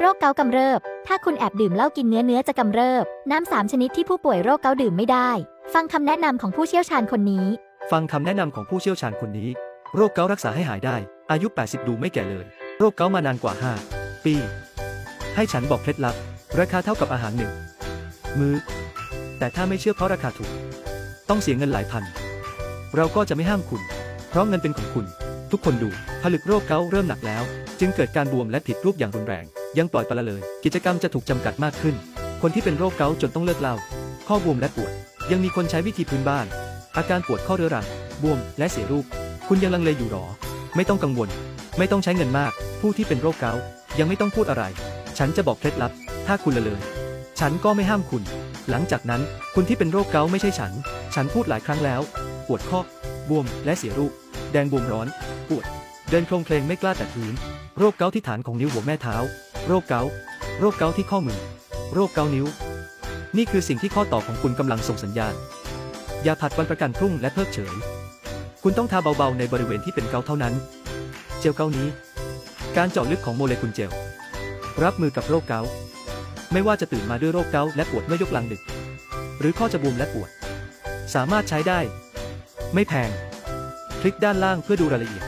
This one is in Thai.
โรคเกาต์กำเริบ ถ้าคุณแอบดื่มเหล้ากินเนื้อเนื้อจะกำเริบ น้ำสามชนิดที่ผู้ป่วยโรคเกาต์ดื่มไม่ได้ ฟังคำแนะนำของผู้เชี่ยวชาญคนนี้ ฟังคำแนะนำของผู้เชี่ยวชาญคนนี้ โรคเกาต์รักษาให้หายได้ อายุ 80 ดูไม่แก่เลย โรคเกาต์มานานกว่า 5 ปี ให้ฉันบอกเคล็ดลับ ราคาเท่ากับอาหารหนึ่งมื้อ แต่ถ้าไม่เชื่อเพราะราคาถูก ต้องเสียเงินหลายพัน เราก็จะไม่ห้ามคุณ เพราะเงินเป็นของคุณ ทุกคนดู ผลึกโรคเกาต์เริ่มหนักแล้ว จึงเกิดการบวมและผิดรูปอย่างรุนแรง ยังปล่อยปละเลย กิจกรรมจะถูกจำกัดมากขึ้น คนที่เป็นโรคเกาต์จนต้องเลิกเหล้าข้อบวมและปวด ยังมีคนใช้วิธีพื้นบ้าน อาการปวดข้อเรื้อรัง บวม และเสียรูป คุณยังลังเลอยู่หรอ ไม่ต้องกังวล ไม่ต้องใช้เงินมาก ผู้ที่เป็นโรคเกาต์ยังไม่ต้องพูดอะไร ฉันจะบอกเคล็ดลับ ถ้าคุณละเลย ฉันก็ไม่ห้ามคุณ หลังจากนั้นคุณที่เป็นโรคเกาต์ไม่ใช่ฉัน ฉันพูดหลายครั้งแล้ว ปวดข้อ บวม และเสียรูป แดงบวมร้อน ปวด เดินโครงเพลงไม่กล้าแตะพื้น โรคเกาต์ที่ฐานของนิ้วหัวแม่เท้า โรคเกาต์โรคเกาต์ที่ข้อมือ โรคเกาต์นิ้ว นี่คือสิ่งที่ข้อต่อของคุณกำลังส่งสัญญาณ อย่าผัดวันประกันพรุ่งและเพิกเฉย คุณต้องทาเบาๆในบริเวณที่เป็นเกาเท่านั้น เจลเกานี้ การเจาะลึกของโมเลกุลเจล รับมือกับโรคเกาต์ไม่ว่าจะตื่นมาด้วยโรคเกาต์และปวดเมื่อยกกลางดึก หรือข้อจะบวมและปวด สามารถใช้ได้ ไม่แพง คลิกด้านล่างเพื่อดูรายละเอียด